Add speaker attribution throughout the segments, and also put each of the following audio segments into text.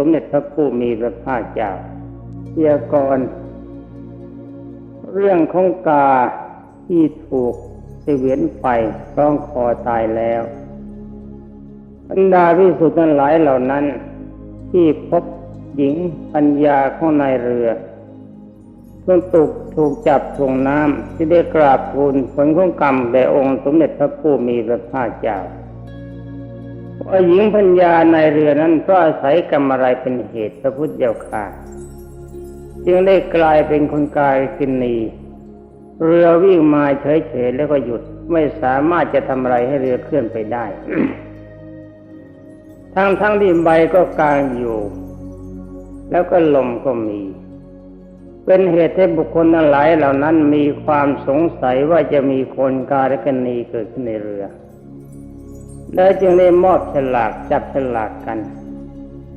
Speaker 1: สมเด็จพระผู้มีพระภาคเจ้าพยกร เรื่องของกาที่ถูกเสวียนไฟคล้องคอตายแล้วบรรดาพิสุทธิ์ทั้งหลายเหล่านั้น ที่พบหญิงปัญญาของนายเรือเพิ่งตกถูกจับถ่วงน้ำที่ได้กราบทูลผลของกรรมแด่องค์สมเด็จพระผู้มีพระภาคเจ้า ว่าหญิงพัญญาในเรือนั้นเพราะอาศัยกรรมอะไรเป็นเหตุพระพุทธเจ้าค่ะจึงได้กลายเป็นคนกายกินนีเรือวิ่งมาเฉยๆแล้วก็หยุดไม่สามารถจะทำอะไรให้เรือเคลื่อนไปได้ ทั้งทั้งที่ใบก็กลางอยู่ แล้วก็ลมก็มี เป็นเหตุให้บุคคลทั้งหลายเหล่านั้นมีความสงสัยว่าจะมีคนการกนีเกิดขึ้นในเรือ แล้วจึงได้มอบฉลากจับฉลากกัน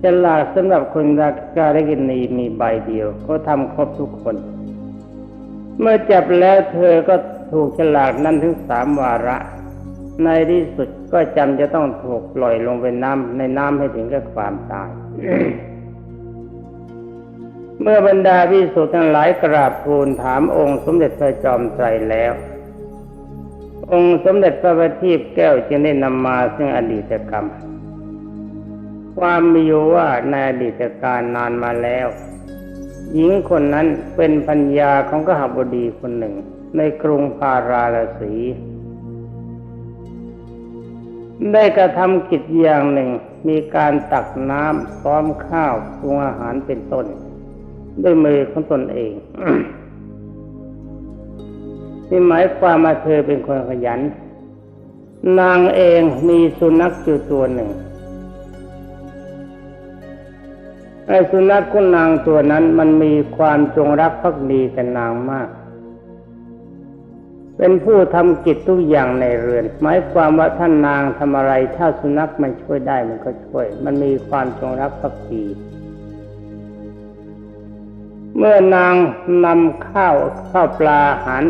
Speaker 1: ฉลากสำหรับคนรักการกินีมีใบเดียวเขาทำครบทุกคน เมื่อจับแล้วเธอก็ถูกฉลากนั้นถึงสามวาระ ในที่สุดก็จำจะต้องถูกปล่อยลงไปน้ำในน้ำให้ถึงกับความตาย เมื่อบรรดาพิสุทธิ์ทั้งหลายกราบทูลถามองค์สมเด็จพระจอมไตรแล้ว องค์สมเด็จพระบัณฑิตแก้วจึงได้นำมาซึ่งอดีตกรรม ความมีอยู่ว่าในอดีตการนานมาแล้ว หญิงคนนั้นเป็นพัญญาของกหบดีคนหนึ่ง ในกรุงพาราลสี ได้กระทำกิจอย่างหนึ่งมีการตักน้ำพร้อมข้าวปรุงอาหารเป็นต้น ด้วยมือของตนเอง นี่หมายความว่าเธอเป็นคนขยัน นางเองมีสุนัขอยู่ตัวหนึ่งไอ้สุนัขของนางตัวนั้นมันมีความจงรักภักดีกับนางมาก เป็นผู้ทำกิจทุกอย่างในเรือน หมายความว่าท่านนางทำอะไร ถ้าสุนัขมันช่วยได้มันก็ช่วย มันมีความจงรักภักดี เมื่อนางนำข้าวข้าวปลาอาหาร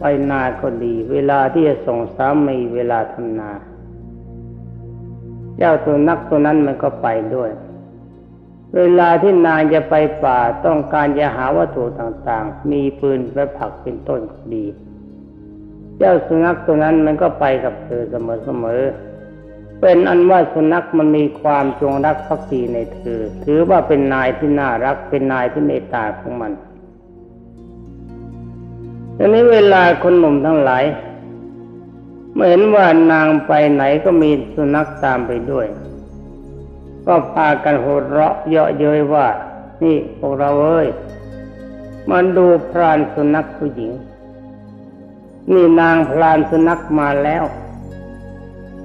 Speaker 1: ไปนาก็ดี เวลาที่จะส่งสามีเวลาทำนา เจ้าตัวนักตัวนั้นมันก็ไปด้วย เวลาที่นางจะไปป่าต้องการจะหาวัตถุต่างๆ มีปืนและผักเป็นต้นก็ดี เจ้าสุนัขตัวนั้นมันก็ไปกับเธอเสมอๆเป็นอันว่าสุนัขมันมีความจงรักภักดีในเธอ ถือว่าเป็นนายที่น่ารักเป็นนายที่เมตตาของมัน ทีนี้เวลาคนหนุ่มทั้งหลายเมื่อเห็นว่านางไปไหนก็มีสุนัขตามไปด้วย ก็พากันโหดเราะเยาะเย้ยว่า นี่พวกเราเอ้ยมันดูพรานสุนัขผู้หญิง นี่นางพรานสุนัขมาแล้ว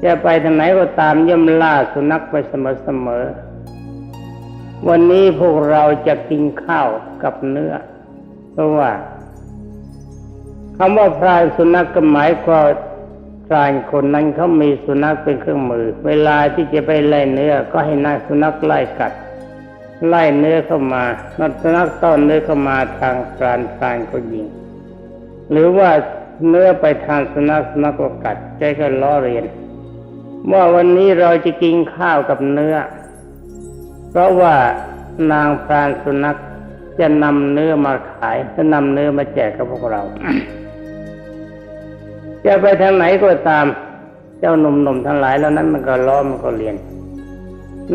Speaker 1: จะไปทางไหนก็ตามย่ำล่าสุนัขไปเสมอๆวันนี้พวกเราจะกินข้าวกับเนื้อเพราะว่า คำว่าพรานสุนัขก็หมายความพรานคนนั้นเขามีสุนัขเป็นเครื่องมือ เวลาที่จะไปไล่เนื้อก็ให้นายสุนัขไล่กัด ไล่เนื้อเข้ามานักสุนัขต้อนเนื้อเข้ามาทางพรานพรานก็ยิง หรือว่าเนื้อไปทางสุนัขสุนัขก็กัดใจก็ล้อเรียนว่าวันนี้เราจะกินข้าวกับเนื้อ เพราะว่านางพรานสุนัขจะนำเนื้อมาขายจะนำเนื้อมาแจกกับพวกเรา จะไปทางไหนก็ตาม เจ้าหนุ่มๆทั้งหลายแล้วนั้นมันก็ล้อมันก็เรียน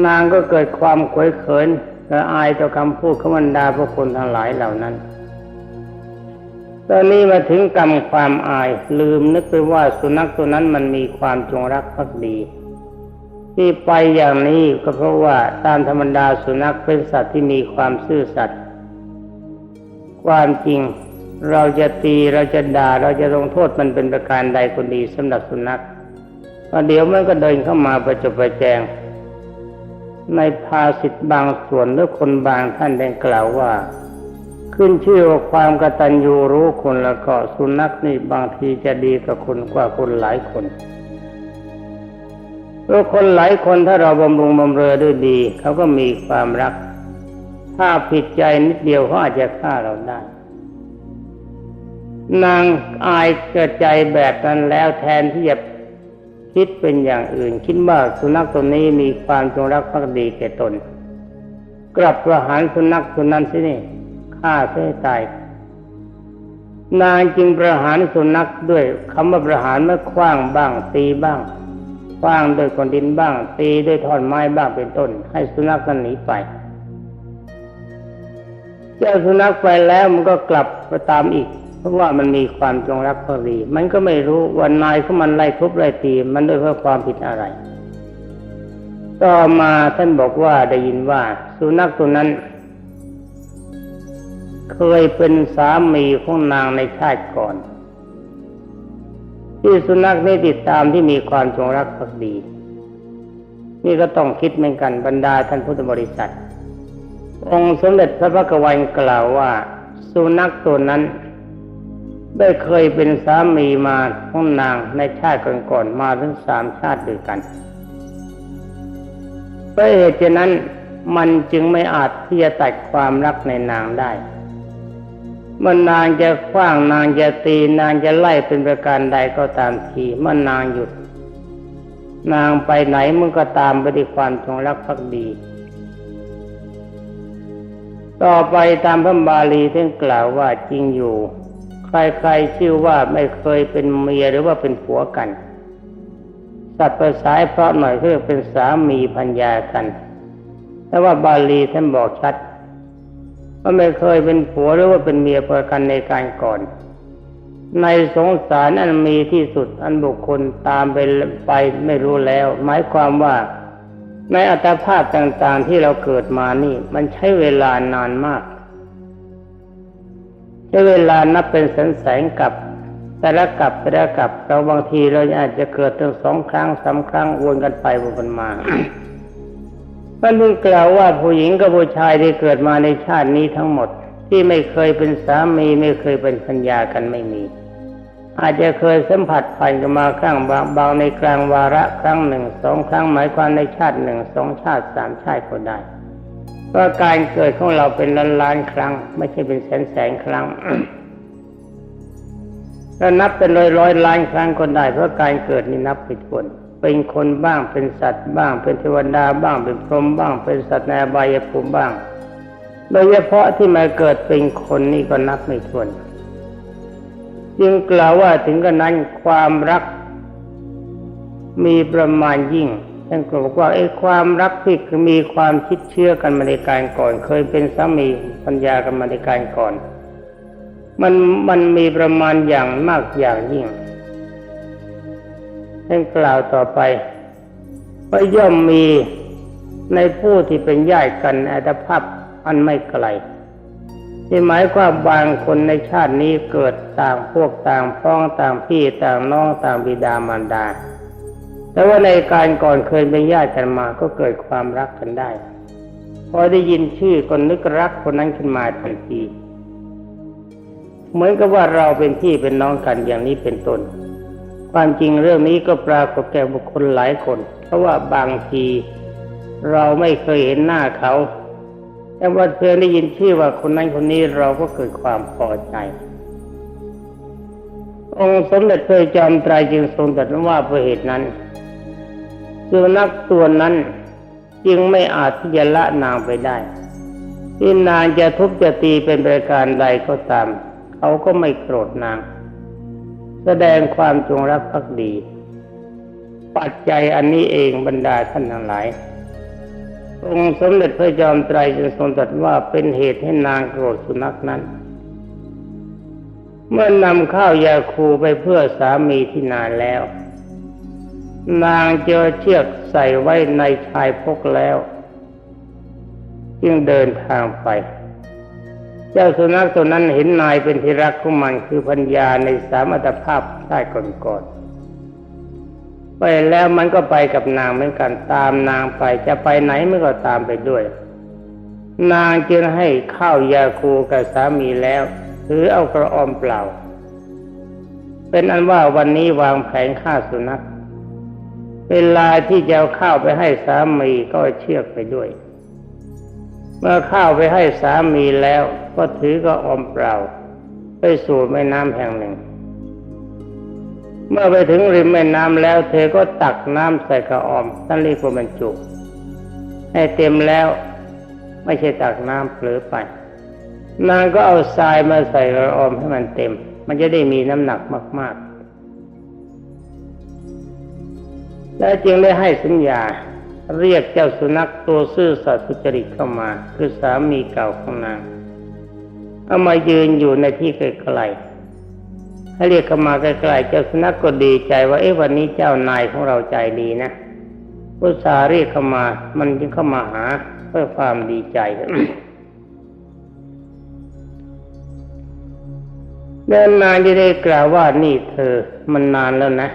Speaker 1: นางก็เกิดความขวยเขินและอายต่อคำพูดของบรรดาพวกคนทั้งหลายเหล่านั้น ตอนนี้มาถึงกรรมความอาย ลืมนึกไปว่าสุนัขตัวนั้นมันมีความจงรักภักดี ที่ไปอย่างนี้ก็เพราะว่าตามธรรมดาสุนัขเป็นสัตว์ที่มีความซื่อสัตย์ความจริง เราจะตีเราจะด่าเราจะลงโทษมันเป็นประการใดคนดีสำหรับสุนัขประเดี๋ยวมันก็เดินเข้ามาประจบประแจง ในภาสิทธ์บางส่วนหรือคนบางท่านได้กล่าวว่า ขึ้นชื่อว่าความกตัญญูรู้คนแล้วก็สุนัขนี่บางทีจะดีกับคนกว่าคนหลายคนเพราะคนหลายคนถ้าเราบำรุงบำเรอด้วยดี เขาก็มีความรัก ถ้าผิดใจนิดเดียวเขาอาจจะฆ่าเราได้ นางอายเกิดใจแบบนั้นแล้วแทนที่จะคิดเป็นอย่างอื่น คิดว่าสุนัขตัวนี้มีความจงรักภักดีแก่ตน กลับประหารสุนัขตัวนั้นสินี่ฆ่าเสียให้ตาย นางจึงประหารสุนัขด้วยคำว่าประหารไม่คว้างบ้างตีบ้างคว้างด้วยก้อนดินบ้าง ตีด้วยท่อนไม้บ้างเป็นต้น ให้สุนัขนั้นหนีไปเจ้าสุนัขไปแล้วมันก็กลับมาตามอีก ราะว่ามันมีความจงรักภักดี มันก็ไม่รู้ว่านายของมันไล่ทุบไล่ตีมันด้วยเพราะความผิดอะไร ต่อมาท่านบอกว่าได้ยินว่า สุนัขตัวนั้น เคยเป็นสามีของนางในชาติก่อน ที่สุนัขนี่ติดตามที่มีความจงรักภักดี นี่ก็ต้องคิดเหมือนกันบรรดาท่านพุทธบริษัท องค์สมเด็จพระพักวันกล่าวว่า สุนัขตัวนั้น ได้เคยเป็นสามีมาของนางในชาติก่อนๆมาถึงสามชาติด้วยกันเพราะเหตุฉะนั้นมันจึงไม่อาจที่จะตัดความรักในนางได้เมื่อนางจะคว้างนางจะตีนางจะไล่เป็นประการใดก็ตามทีเมื่อนางหยุด นางไปไหนมึงก็ตามไปด้วยความจงรักภักดี ต่อไปตามพระบาลีท่านกล่าวว่าจริงอยู่ ใครๆชื่อว่าไม่เคยเป็นเมียหรือว่าเป็นผัวกัน สัตว์ประสายเพราะหน่อยเรียกเป็นสามีพัญญากัน แต่ว่าบาลีท่านบอกชัดว่าไม่เคยเป็นผัวหรือว่าเป็นเมียประกันในการก่อน ในสงสารอันมีที่สุดอันบุคคลตามไปไปไม่รู้แล้ว หมายความว่าในอัตภาพต่างๆที่เราเกิดมานี่ มันใช้เวลานานมาก ใช้เวลานับเป็นแสนแสนกับ แต่ละกับแต่ละกับเราบางทีเราอาจจะเกิดถึงสองครั้งสามครั้งวนกันไปวนกันมาท่านเพิ่งกล่าวว่าผู้หญิงกับผู้ชายที่เกิดมาในชาตินี้ทั้งหมด ที่ไม่เคยเป็นสามีไม่เคยเป็นพัญญากันไม่มี อาจจะเคยสัมผัสผ่านกันมาครั้งบางบางในกลางวาระครั้งหนึ่งสองครั้งหมายความในชาติหนึ่งสองชาติสามชาติก็ได้ เพราการเกิดของเราเป็นล้านล้านๆครั้ง ไม่ใช่เป็นแสนแสนๆครั้งถ้านับเป็นร้อยร้อยล้านครั้งก็ได้ เพราะการเกิดนี่นับไปทวนเป็นคนบ้างเป็นสัตว์บ้าง เป็นเทวดาบ้างเป็นพรหมบ้าง เป็นสัตว์ในอบายภูมิบ้าง โดยเฉพาะที่มาเกิดเป็นคนนี่ก็นับไม่ถ้วนจึงกล่าวว่าถึงกระนั้นความรักมีประมาณยิ่ง ท่านก็บอกว่าไอ้ความรักที่มีความคิดเชื่อกันมาในการก่อน เคยเป็นสามีปัญญากันมาในการก่อน มันมันมีประมาณอย่างมากอย่างยิ่งท่านกล่าวต่อไปว่าย่อมมีในผู้ที่เป็นญาติกันอัตภาพอันไม่ไกลที่หมายความบางคนในชาตินี้เกิดต่างพวกต่างพ้องต่างพี่ต่างน้องต่างบิดามารดา แต่ว่าในการก่อนเคยเป็นญาติกันมาก็เกิดความรักกันได้ พอได้ยินชื่อก็นึกรักคนนั้นขึ้นมาทันที เหมือนกับว่าเราเป็นพี่เป็นน้องกันอย่างนี้เป็นต้น ความจริงเรื่องนี้ก็ปรากฏแก่บุคคลหลายคน เพราะว่าบางที เราไม่เคยเห็นหน้าเขา แต่ว่าเพียงได้ยินชื่อว่าคนนั้นคนนี้เราก็เกิดความพอใจองค์สมเด็จพระจอมไตรจึงทรงตรัสว่าเพราะเหตุนั้น สุนัขตัวนั้นจึงไม่อาจที่จะละนางไปได้ที่นางจะทุบจะตีเป็นประการใดก็ตาม เขาก็ไม่โกรธนาง แสดงความจงรักภักดี ปัจจัยอันนี้เองบรรดาท่านทั้งหลายองค์สมเด็จพระจอมไตรจึงทรงตรัสว่าเป็นเหตุให้นางโกรธสุนัขนั้น เมื่อนำข้าวยาคูไปเพื่อสามีที่นานแล้ว นางเจอเชือกใส่ไว้ในชายพกแล้ว จึงเดินทางไป เจ้าสุนัขตัวนั้นเห็นนายเป็นที่รักของมันคือพัญญาในสามอัตภาพชาติก่อนๆไปแล้วมันก็ไปกับนางเหมือนกันตามนางไปจะไปไหนมันก็ตามไปด้วย นางจึงให้ข้าวยาคูกับสามีแล้วถือเอากระออมเปล่า เป็นอันว่าวันนี้วางแผนฆ่าสุนัข เวลาที่จะเอาข้าวไปให้สามีก็เชือกไปด้วย เมื่อข้าวไปให้สามีแล้ว ก็ถือกระอมเปล่า ไปสู่แม่น้ำแห่งหนึ่ง เมื่อไปถึงริมแม่น้ำแล้ว เธอก็ตักน้ำใส่กระออมท่านเรียกว่าบรรจุให้เต็มแล้วไม่ใช่ตักน้ำเผลอไป นางก็เอาทรายมาใส่กระออมให้มันเต็ม มันจะได้มีน้ำหนักมาก แล้วจึงได้ให้สัญญาเรียกเจ้าสุนัขตัวซื่อสัตย์สุจริตเข้ามา คือสามีเก่าของนางเอามายืนอยู่ในที่ไกลๆให้เรียกเข้ามาใกล้ๆเจ้าสุนัขก็ดีใจว่าเอ๊ะวันนี้เจ้านายของเราใจดีนะอุตส่าเรียกเข้ามา มันจึงเข้ามาหาเพื่อความดีใจเดินนานจะได้กล่าวว่านี่เธอมันนานแล้วนะ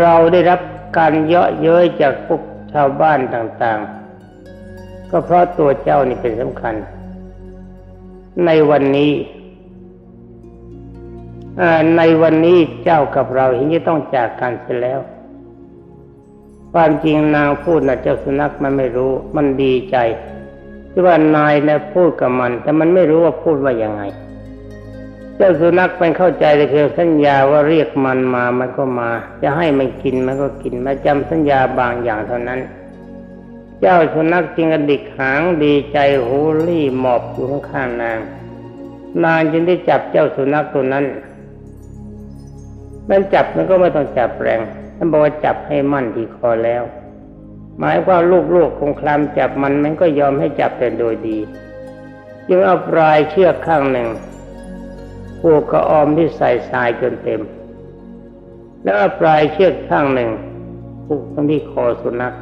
Speaker 1: เราได้รับการเยาะเย้ยจากพวกชาวบ้านต่างๆ ก็เพราะตัวเจ้านี่เป็นสำคัญ ในวันนี้ในวันนี้เจ้ากับเราเห็นจะต้องจากกันเสียแล้ว ความจริงนางพูดนะเจ้าสุนัขมันไม่รู้ มันดีใจ ที่ว่านายนะพูดกับมัน แต่มันไม่รู้ว่าพูดว่ายังไง เจ้าสุนัขมันเข้าใจแต่เพียงสัญญาว่าเรียกมันมามันก็มา จะให้มันกินมันก็กินมาจำสัญญาบางอย่างเท่านั้น เจ้าสุนัขจึงกระดิกหางดีใจหูรี่หมอบอยู่ข้างนาง นางจึงได้จับเจ้าสุนัขตัวนั้น มันจับมันก็ไม่ต้องจับแรงท่านบอกว่าจับให้มั่นที่คอแล้ว หมายควาลูกๆคงคลำจับมันมันก็ยอมให้จับแต่โดยดี จึงเอาปลายเชือกข้างหนึ่ง ผูกกระออมที่ใส่ทรายจนเต็ม แล้วปลายเชือกข้างหนึ่งผูกตรงที่คอสุนัข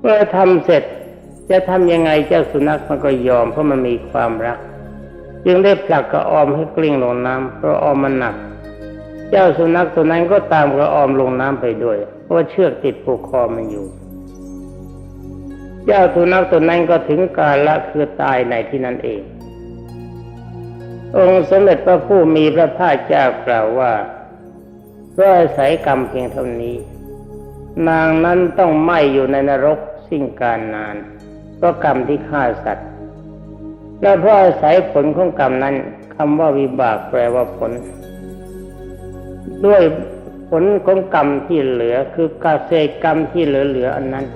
Speaker 1: เมื่อทำเสร็จจะทำยังไงเจ้าสุนัขมันก็ยอมเพราะมันมีความรัก จึงได้ผลักกระออมให้กลิ้งลงน้ำเพราะออมมันหนัก เจ้าสุนัขตัวนั้นก็ตามกระออมลงน้ำไปด้วย เพราะเชือกติดผูกคอมันอยู่ เจ้าสุนัขตัวนั้นก็ถึงกาลละคือตายในที่นั้นเอง องค์สมเด็จพระผู้มีพระภาคเจ้ากล่าวว่าเพราะอาศัยกรรมเพียงเท่านี้ นางนั้นต้องไหมอยู่ในนรกสิ้นการนานเพราะกรรมที่ฆ่าสัตว์ และเพราะอาศัยผลของกรรมนั้นคำว่าวิบากแปลว่าผล ด้วยผลของกรรมที่เหลือคือกาเศษกรรมที่เหลือๆอันนั้น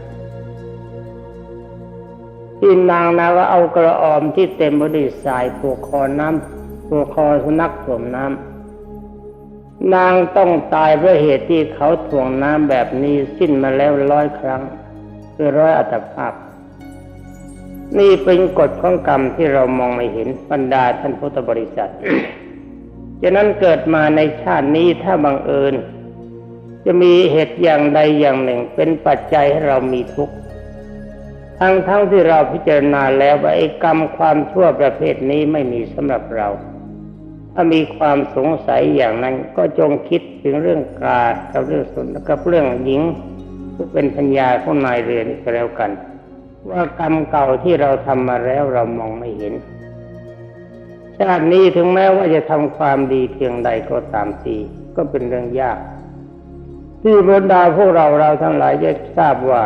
Speaker 1: ที่นางนาว่าเอากระออมที่เต็มบไดิสายผูกคอน้ำ ผูกคอสุนัขถ่วงน้ำนางต้องตายเพราะเหตุที่เขาถ่วงน้ำแบบนี้สิ้นมาแล้วร้อยครั้ง คือร้อยอัตภาพ นี่เป็นกฎของกรรมที่เรามองไม่เห็นบรรดาท่านพุทธบริษัทฉะนั้นเกิดมาในชาตินี้ถ้าบังเอิญ จะมีเหตุอย่างใดอย่างหนึ่งเป็นปัจจัยให้เรามีทุกข์ทั้งทั้งที่เราพิจารณาแล้วว่าไอ้กรรมความชั่วประเภทนี้ไม่มีสำหรับเรา ถ้ามีความสงสัยอย่างนั้นก็จงคิดถึงเรื่องกากับเรื่องสนกับเรื่องหญิงที่เป็นพัญญาของนายเรือนก็แล้วกัน ว่ากรรมเก่าที่เราทำมาแล้วเรามองไม่เห็น ชาตินี้ถึงแม้ว่าจะทำความดีเพียงใดก็ตามทีก็เป็นเรื่องยาก ที่บรรดาพวกเราเราทั้งหลายจะทราบว่า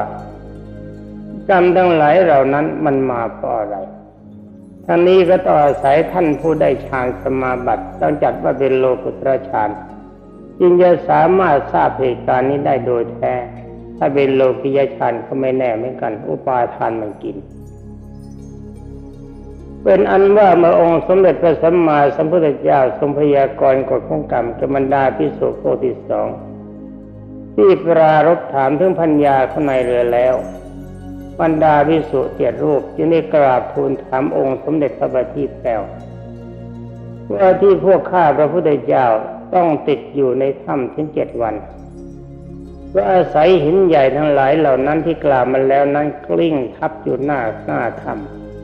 Speaker 1: กรรมทั้งหลายเหล่านั้นมันมาเพราะอะไร ทั้งนี้ก็ต่องอาศัยท่านผู้ได้ฌานสมาบัติต้องจัดว่าเป็นโลกุตระฌานจึงจะสามารถทราบเหตุการณ์นี้ได้โดยแท้ ถ้าเป็นโลกิยฌานก็ไม่แน่เหมือนกัน อุปาทานมันกิน เป็นอันว่าเมื่อองค์สมเด็จพระสัมมาสัมพุทธเจ้าทรงพยากรณ์กฎของกรรมกับบรรดาพิสุโคที่สองที่ปรารบถามถึงพัญญาข้างในเรือแล้ว บรรดาวิสุเจ็ดรูปจึงได้กราบทูลถามองค์สมเด็จพระบัณฑิตแล้วว่าที่พวกข้าพระพุทธเจ้าต้องติดอยู่ในถ้ำถึงเจ็ดวันว่าอาศัยหินใหญ่ทั้งหลายเหล่านั้นที่กล่าวมาแล้วนั้นกลิ้งทับอยู่หน้าหน้าถ้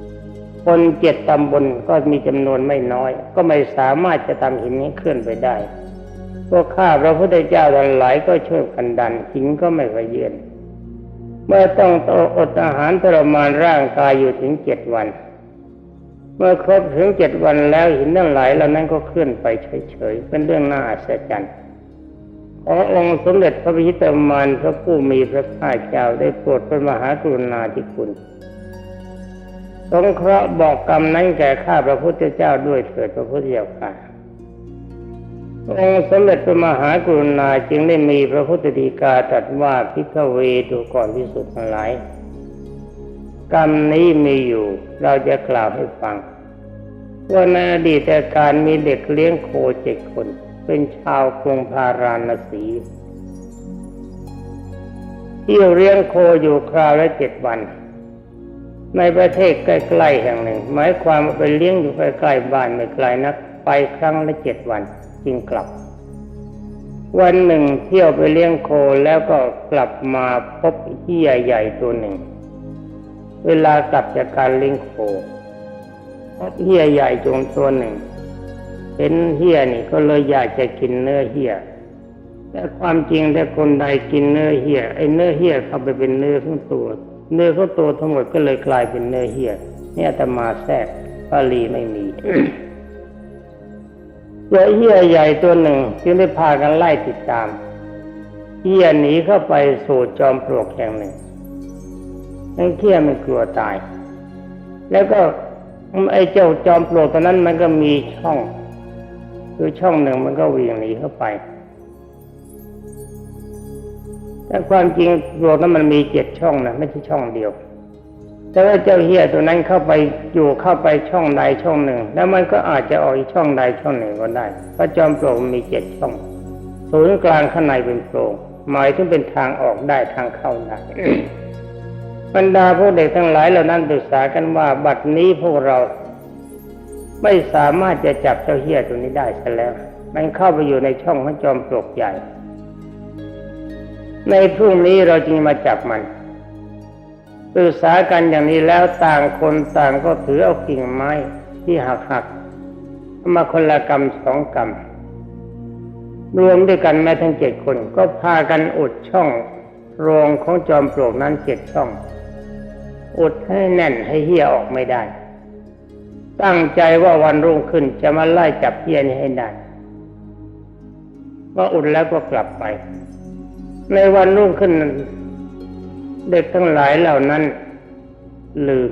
Speaker 1: ำคนเจ็ดตำบลก็มีจำนวนไม่น้อย ก็ไม่สามารถจะทำหินนี้เคลื่อนไปได้ พวกข้าพระพุทธเจ้าทั้งหลายก็ช่วยกันดันหินก็ไม่กระเยือน เมื่อต้องโตอดอาหารทรมานร่างกายอยู่ถึงเจ็ดวัน เมื่อครบถึงเจ็ดวันแล้วหินทั้งหลายเหล่านั้นก็เคลื่อนไปเฉยๆ เป็นเรื่องน่าอัศจรรย์ขอองค์สมเด็จพระพิชิตมารพระผู้มีพระภาคเจ้าได้โปรดเป็นมหากรุณาธิคุณสงเคราะห์บอกกรรมนั้นแก่ข้าพระพุทธเจ้าด้วยเถิดพระพุทธเจ้าค่ะ องค์สมเด็จพระมหากรุณาจึงได้มีพระพุทธดีกาตรัสว่าพิฆเวดูก่อนพิสุทธิ์ทั้งหลายกรรมนี้มีอยู่เราจะกล่าวให้ฟัง ว่าในอดีตการมีเด็กเลี้ยงโคเจ็ดคน เป็นชาวกรุงพาราณสีที่เลี้ยงโคอยู่คราวละเจ็ดวัน ในประเทศใกล้ๆแห่งหนึ่ง หมายความว่าไปเลี้ยงอยู่ใกล้ๆบ้านไม่ไกลนัก ไปครั้งละเจ็ดวัน จึงกลับ วันหนึ่งเที่ยวไปเลี้ยงโคแล้วก็กลับมาพบเหี้ยใหญ่ตัวหนึ่ง เวลากลับจากการเลี้ยงโคพบเหี้ยใหญ่จงตัวหนึ่ง เห็นเหี้ยนี่ก็เลยอยากจะกินเนื้อเหี้ยแต่ความจริงถ้าคนใดกินเนื้อเหี้ยไอ้เนื้อเหี้ยเข้าไปเป็นเนื้อของตัว เนื้อของตัวทั้งหมดก็เลยกลายเป็นเนื้อเหี้ยเนี่ยแต่มาแทรกปาลีไม่มี เจอเหี้ยใหญ่ตัวหนึ่งจึงได้พากันไล่ติดตามเหี้ยหนีเข้าไปสู่จอมปลวกแห่งหนึ่งนั่นเหี้ยมันกลัวตาย แล้วก็ไอ้เจ้าจอมปลวกตัวนั้นมันก็มีช่องคือช่องหนึ่งมันก็วิ่งหนีเข้าไปแต่ความจริงปลวกนั้นมันมีเจ็ดช่องนะไม่ใช่ช่องเดียว แต่ว่าเจ้าเหี้ยตัวนั้นเข้าไปอยู่เข้าไปช่องใดช่องหนึ่ง แล้วมันก็อาจจะออกอีกช่องใดช่องหนึ่งก็ได้พระจอมปลวกมีเจ็ดช่องศูนย์กลางข้างในเป็นโพรงหมายถึงเป็นทางออกได้ทางเข้าได้บรรดาพวกเด็กทั้งหลายเหล่านั้นปรึกษากันว่าบัดนี้พวกเราไม่สามารถจะจับเจ้าเหี้ยตัวนี้ได้ซะแล้ว มันเข้าไปอยู่ในช่องของจอมปลวกใหญ่ ในพรุ่งนี้เราจึงมาจับมัน ปรึกษากันอย่างนี้แล้วต่างคนต่างก็ถือเอากิ่งไม้ที่หักหักๆมาคนละกำสองกำรวมด้วยกันแม้ทั้งเจ็ดคน ก็พากันอุดช่องโรงของจอมปลวกนั้นเจ็ดช่อง อุดให้แน่นให้เหี้ยออกไม่ได้ ตั้งใจว่าวันรุ่งขึ้นจะมาไล่จับเหี้ยนี้ให้ได้ว่าอุดแล้วก็กลับไป ในวันรุ่งขึ้น เด็กทั้งหลายเหล่านั้น ลืม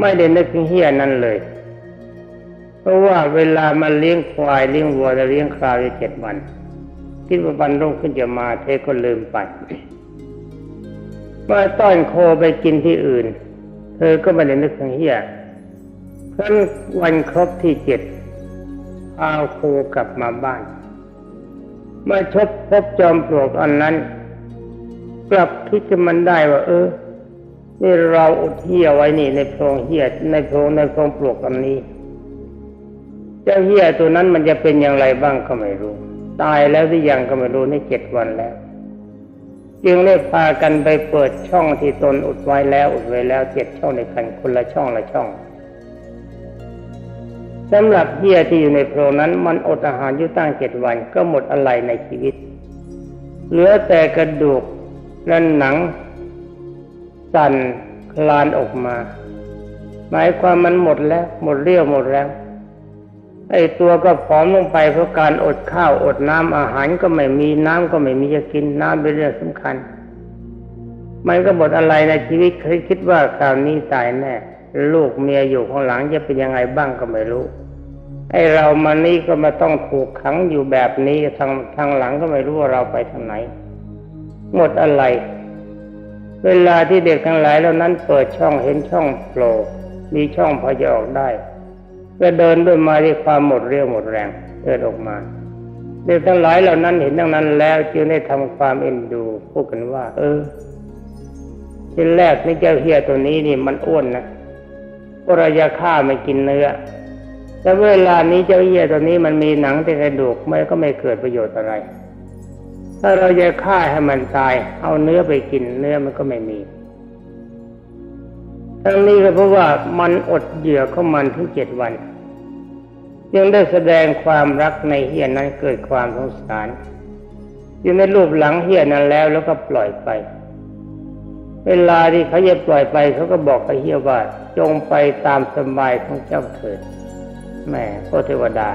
Speaker 1: ไม่ได้นึกถึงเฮียนั้นเลย เพราะว่าเวลามาเลี้ยงควายเลี้ยงวัวจะเลี้ยงคราวจะเจ็ดวันคิดว่าวันรุ่งขึ้นจะมาเทก็ลืมไปมาต้อนโคไปกินที่อื่น เธอก็ไม่ได้นึกถึงเฮียเพราะวันครบที่เจ็ดเอาโคกลับมาบ้านเมื่อชบพบจอมปลวกอันนั้น กลับคิดจะมันได้ว่า เออนี่เราอุดเหี้ยไว้นี่ในโพรงเหี้ยในโพรงในโพรงปลวกอันนี้ เจ้าเหี้ยตัวนั้นมันจะเป็นอย่างไรบ้างก็ไม่รู้ ตายแล้วหรือยังก็ไม่รู้ในเจ็ดวันแล้ว จึงได้พากันไปเปิดช่องที่ตนอุดไว้แล้วอุดไว้แล้วเจ็ดช่องในกันคนละช่องละช่องสำหรับเหี้ยที่อยู่ในโพรงนั้น มันอดอาหารอยู่ตั้งเจ็ดวันก็หมดอะไรในชีวิต เหลือแต่กระดูก และหนัง สั่นคลานออกมา หมายความมันหมดแล้ว หมดเรี่ยวหมดแรงไอ้ตัวก็ผอมลงไปเพราะการอดข้าวอดน้ำอาหารก็ไม่มีน้ำก็ไม่มีจะกินน้ำเป็นเรื่องสำคัญ มันก็หมดอะไรในชีวิตเคยคิดว่าคราวนี้ตายแน่ลูกเมียอยู่ข้างหลังจะเป็นยังไงบ้างก็ไม่รู้ไอ้เรามานี่ก็มาต้องถูกขังอยู่แบบนี้ทางทางหลังก็ไม่รู้ว่าเราไปทางไหน หมดอะไร เวลาที่เด็กทั้งหลายเหล่านั้นเปิดช่องเห็นช่องโผล่มีช่องพอจะออกได้ก็เดินด้วยมาด้วยความหมดเรี่ยวหมดแรงเดินออกมา เด็กทั้งหลายเหล่านั้นเห็นดังนั้นแล้วจึงได้ทำความเอ็นดูพูดกันว่า เออทีแรกนี่เจ้าเฮียตัวนี้นี่มันอ้วนนะก็เราจะฆ่ามันกินเนื้อแต่เวลานี้เจ้าเฮียตัวนี้มันมีหนังแต่กระดูกไม่ก็ไม่เกิดประโยชน์อะไร ถ้าเราจะฆ่าให้มันตาย เอาเนื้อไปกินเนื้อมันก็ไม่มีทั้งนี้ก็เพราะว่ามันอดเหยื่อของมันถึงเจ็ดวัน ยังได้แสดงความรักในเฮียนั้นเกิดความสงสารยังได้รูปหลังเฮียนั้นแล้วแล้วก็ปล่อยไป เวลาที่เขาจะปล่อยไปเขาก็บอกกับเฮียว่าจงไปตามสบายของเจ้าเถิดแม่พระเทวดา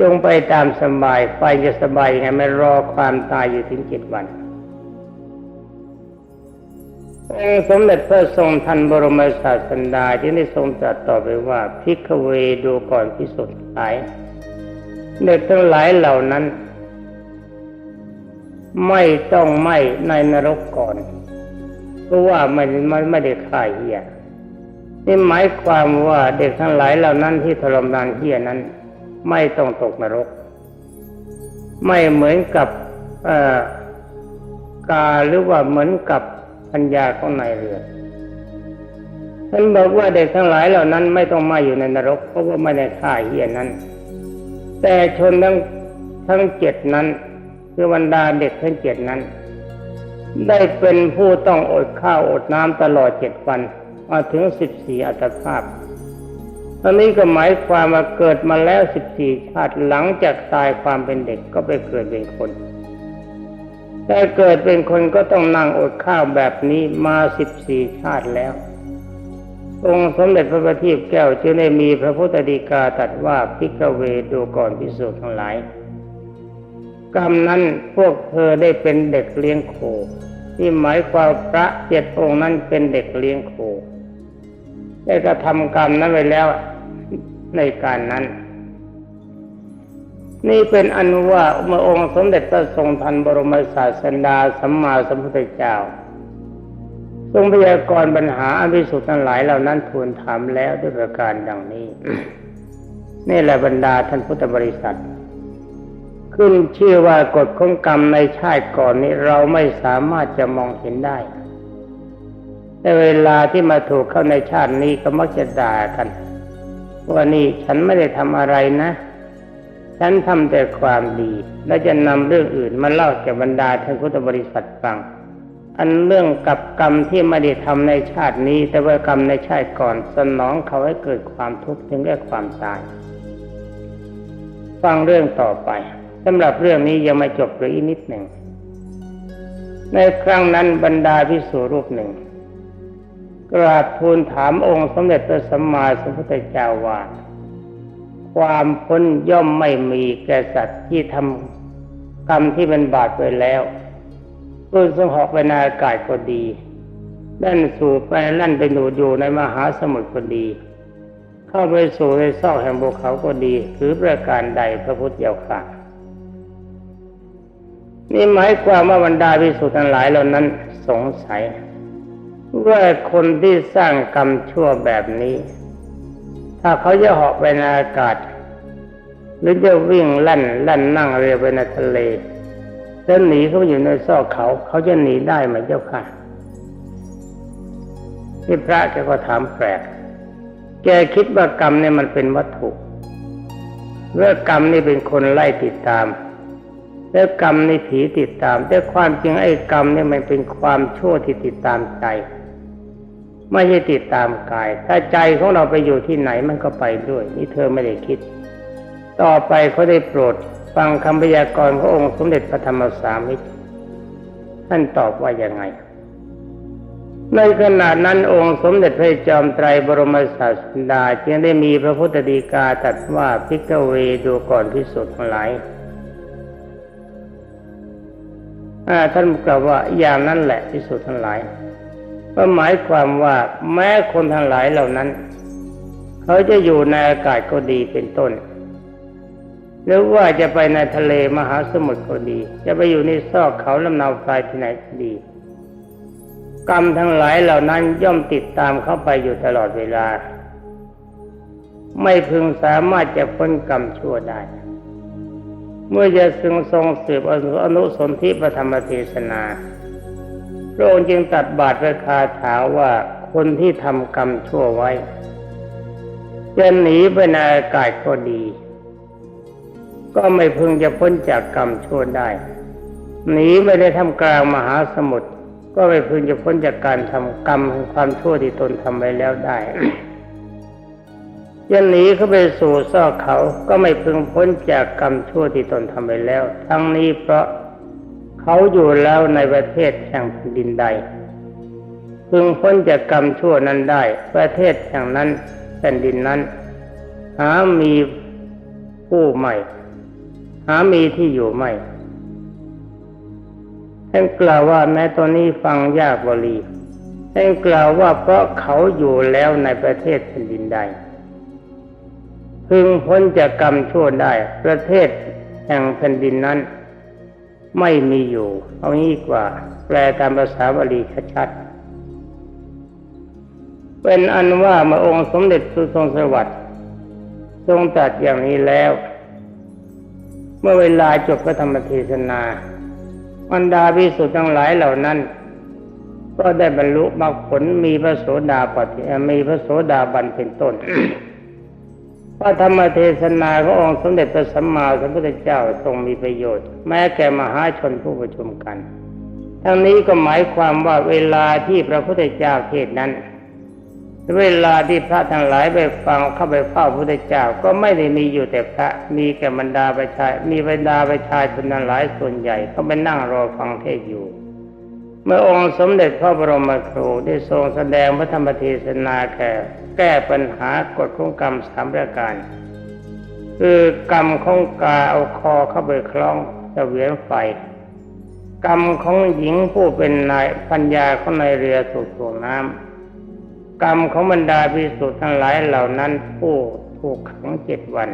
Speaker 1: จงไปตามสบายไปจะสบายยังไงไม่รอความตายอยู่ถึงเจ็ดวันองสมเด็จพระทรงทันบรมศาสดาที่ได้ทรงตรัสต่อไปว่าพิกเวดูก่อนพิสุทธิ์หลายเด็กทั้งหลายเหล่านั้น ไม่ต้องไหมในนรกก่อน เพราะว่ามันมันไม่ได้ฆ่าเฮียนี่หมายความว่าเด็กทั้งหลายเหล่านั้นที่ทรมานเฮียนั้น ไม่ต้องตกนรก ไม่เหมือนกับกาหรือว่าเหมือนกับปัญญาของนายเรือท่านบอกว่าเด็กทั้งหลายเหล่านั้นไม่ต้องมาอยู่ในนรก เพราะว่าไม่ได้ฆ่าเฮียนั้น แต่ชนทั้งทั้งเจ็ดนั้น คือบรรดาเด็กทั้งเจ็ดนั้น ได้เป็นผู้ต้องอดข้าวอดน้ำตลอดเจ็ดวัน มาถึงสิบสี่อัตภาพ อนนี้ก็หมายความว่าเกิดมาแล้วสิบสี่ชาติหลังจากตายความเป็นเด็กก็ไปเกิดเป็นคนแต่เกิดเป็นคนก็ต้องนั่งอดข้าวแบบนี้มาสิบสี่ชาติแล้วองค์สมเด็จพระบัณฑิตแก้วจึงได้มีพระพุทธดีกาตรัสว่าพิกเวดูก่อนพิสูจน์ทั้งหลาย กรรมนั้นพวกเธอได้เป็นเด็กเลี้ยงโค ที่หมายความพระเจ็ดองค์นั้นเป็นเด็กเลี้ยงโคได้กระทำกรรมนั้นไว้แล้ว ในการนั้น นี่เป็นอันว่าเมื่อองค์สมเด็จพระทรงทันบรมศาสดาสัมมาสัมพุทธเจ้า ทรงพยากรณ์ปัญหาอันพิสุทธิ์ทั้งหลายเหล่านั้นทูลถามแล้วด้วยประการดังนี้ นี่แหละบรรดาท่านพุทธบริษัทขึ้นชื่อว่ากฎของกรรมในชาติก่อนนี้เราไม่สามารถจะมองเห็นได้ แต่เวลาที่มาถูกเข้าในชาตินี้ก็มักจะด่ากัน ว่านี่ฉันไม่ได้ทำอะไรนะ ฉันทำแต่ความดี และจะนำเรื่องอื่นมาเล่าแก่บรรดาท่านพุทธบริษัทฟัง อันเรื่องกับกรรมที่ไม่ได้ทำในชาตินี้ แต่ว่ากรรมในชาติก่อน สนองเขาให้เกิดความทุกข์ถึงแก่ความตาย ฟังเรื่องต่อไปสำหรับเรื่องนี้ยังไม่จบเลยอีกนิดหนึ่ง ในครั้งนั้นบรรดาพิสูรูปหนึ่ง กราบทูลถามองค์สมเด็จพระสัมมาสัมพุทธเจ้าว่าความพ้นย่อมไม่มีแก่สัตว์ที่ทำกรรมที่เป็นบาปไปแล้วรุ่นสงหอกไปในอากาศก็ดีลั่นสู่ไปลั่นไปหนูอยู่ในมหาสมุทรก็ดี เข้าไปสู่ในซอกแห่งภูเขาก็ดีหรือประการใดพระพุทธเจ้าค่ะนี่หมายความว่าบรรดาพิสุทธิ์ทั้งหลายเหล่านั้นสงสัย ว่าคนที่สร้างกรรมชั่วแบบนี้ ถ้าเขาจะเหาะไปในอากาศ หรือจะวิ่งลั่นลั่นนั่งเรือไปในทะเลแล้วหนีเขาอยู่ในซอกเขา เขาจะหนีได้ไหมเจ้าค่ะที่พระแกก็ถามแปลก แกคิดว่ากรรมเนี่ยมันเป็นวัตถุเมื่อกรรมนี่เป็นคนไล่ติดตาม แล้วกรรมในผีติดตาม แต่ความจริงไอ้กรรมเนี่ยมันเป็นความชั่วที่ติดตามใจ ไม่ใช่ติดตามกาย ถ้าใจของเราไปอยู่ที่ไหนมันก็ไปด้วย นี่เธอไม่ได้คิด ต่อไปเขาได้โปรดฟังคำพยากรณ์ขององค์สมเด็จพระธรรมสามิตรท่านตอบว่ายังไง ในขณะนั้นองค์สมเด็จพระจอมไตรบรมศาสดาจึงได้มีพระพุทธดีกาตรัสว่าพิกเวดูก่อนพิสุทธิ์ทั้งหลายท่านกล่าวว่าอย่างนั้นแหละพิสุทธิ์ทั้งหลาย ก็หมายความว่าแม้คนทั้งหลายเหล่านั้น เขาจะอยู่ในอากาศก็ดีเป็นต้น หรือว่าจะไปในทะเลมหาสมุทรก็ดี จะไปอยู่ในซอกเขาลำนาวทรายที่ไหนก็ดี กรรมทั้งหลายเหล่านั้นย่อมติดตามเข้าไปอยู่ตลอดเวลา ไม่พึงสามารถจะพ้นกรรมชั่วได้ เมื่อจะซึงทรงสืบอนุสนธิปธรรมเทศนา ระองค์จึงตัดบาทประคาถาว่าคนที่ทำกรรมชั่วไว้จะหนีไปในอากาศก็ดี ก็ไม่พึงจะพ้นจากกรรมชั่วได้ หนีไปในท่ามกลางมหาสมุทรก็ไม่พึงจะพ้นจากการทำกรรมแห่งความชั่วที่ตนทำไว้แล้วได้จะหนีเข้าไปสู่ซอกเขาก็ไม่พึงพ้นจากกรรมชั่วที่ตนทำไปแล้ว ทั้งนี้เพราะ เขาอยู่แล้วในประเทศแห่งแผ่นดินใด พึงพ้นจากกรรมชั่วนั้นได้ ประเทศแห่งนั้นแผ่นดินนั้น หามีผู้ใหม่ หามีที่อยู่ไม่ท่านกล่าวว่าแม้ตอนนี้ฟังยากบรีท่านกล่าวว่าเพราะเขาอยู่แล้วในประเทศแผ่นดินใด พึงพ้นจากกรรมชั่วได้ ประเทศแห่งแผ่นดินนั้น ไม่มีอยู่ เอางี้กว่า แปลตามภาษาบาลีชัดเป็นอันว่ามื่องค์สมเด็จพระทรงสวัสดิ์ทรงตรัสอย่างนี้แล้ว เมื่อเวลาจบพระธรรมเทศนาบรรดาพิสุทธ์ทั้งหลายเหล่านั้น ก็ได้บรรลุมรรคผลมีพระโสดาปัตติมีพระโสดาบันเป็นต้น พระธรรมเทศนาขององค์สมเด็จพระสัมมาสัมพุทธเจ้าทรงมีประโยชน์ แม้แก่มหาชนผู้ประชุมกัน ทั้งนี้ก็หมายความว่าเวลาที่พระพุทธเจ้าเทศน์นั้น เวลาที่พระทั้งหลายไปฟังเข้าไปเฝ้าพระพุทธเจ้าก็ไม่ได้มีอยู่แต่พระมีแก่บรรดาประชา มีบรรดาประชาชนทั้งหลายส่วนใหญ่เขาไปนั่งรอฟังเทศอยู่ เมื่อองค์สมเด็จพระบรมครูได้ทรงแสดงพระธรรมเทศนาแก่แก้ปัญหากฎของกรรมสามประการ คือกรรมของกาเอาคอเข้าไปคล้องเวียนไฟ กรรมของหญิงผู้เป็นนายปัญญาของนายเรือถูกถ่วงน้ำกรรมของบรรดาภิกษุทั้งหลายเหล่านั้นผู้ถูกขังเจ็ดวัน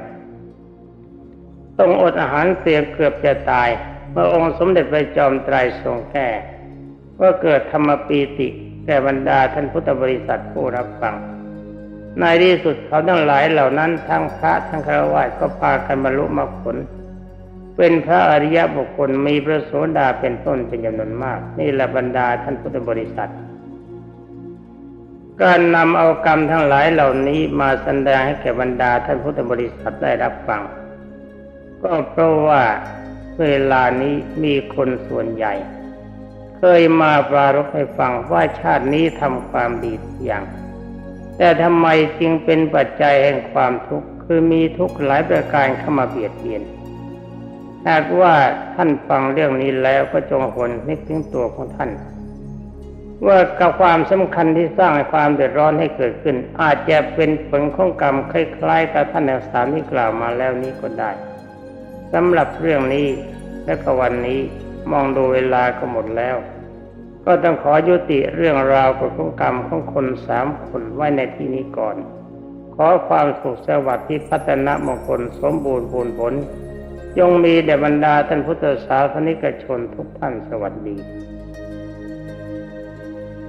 Speaker 1: ต้องอดอาหารเสียเกือบจะตาย เมื่อองค์สมเด็จพระจอมไตรทรงแก้ ว่าเกิดธรรมปีติแก่บรรดาท่านพุทธบริษัทผู้รับฟัง ในที่สุดเขาทั้งหลายเหล่านั้นทั้งพระทั้งฆราวาสก็พากันบรรลุมรรคผล เป็นพระอริยบุคคลมีพระโสดาเป็นต้นเป็นจำนวนมาก นี่แหละบรรดาท่านพุทธบริษัท การนำเอากรรมทั้งหลายเหล่านี้มาแสดงให้แก่บรรดาท่านพุทธบริษัทได้รับฟัง ก็เพราะว่าเวลานี้มีคนส่วนใหญ่ เคยมาปรารภให้ฟังว่าชาตินี้ทำความดีอย่าง แต่ทำไมจึงเป็นปัจจัยแห่งความทุกข์คือมีทุกข์หลายประการเข้ามาเบียดเบียนหากว่าท่านฟังเรื่องนี้แล้วก็จงหนนึกถึงตัวของท่าน ว่ากับความสำคัญที่สร้างความเดือดร้อนให้เกิดขึ้น อาจจะเป็นผลของกรรมคล้ายๆกับท่านอักษรที่กล่าวมาแล้วนี้ก็ได้สำหรับเรื่องนี้และก็วันนี้ มองดูเวลาก็หมดแล้ว ก็ต้องขอยุติเรื่องราวของกรรมของคนสามคนไว้ในที่นี้ก่อน ขอความสุขสวัสดิ์ที่พัฒนามงคลสมบูรณ์บูรณ์ผลยงมีแด่บรรดาท่านพุทธศาสนิกชนทุกท่านสวัสดี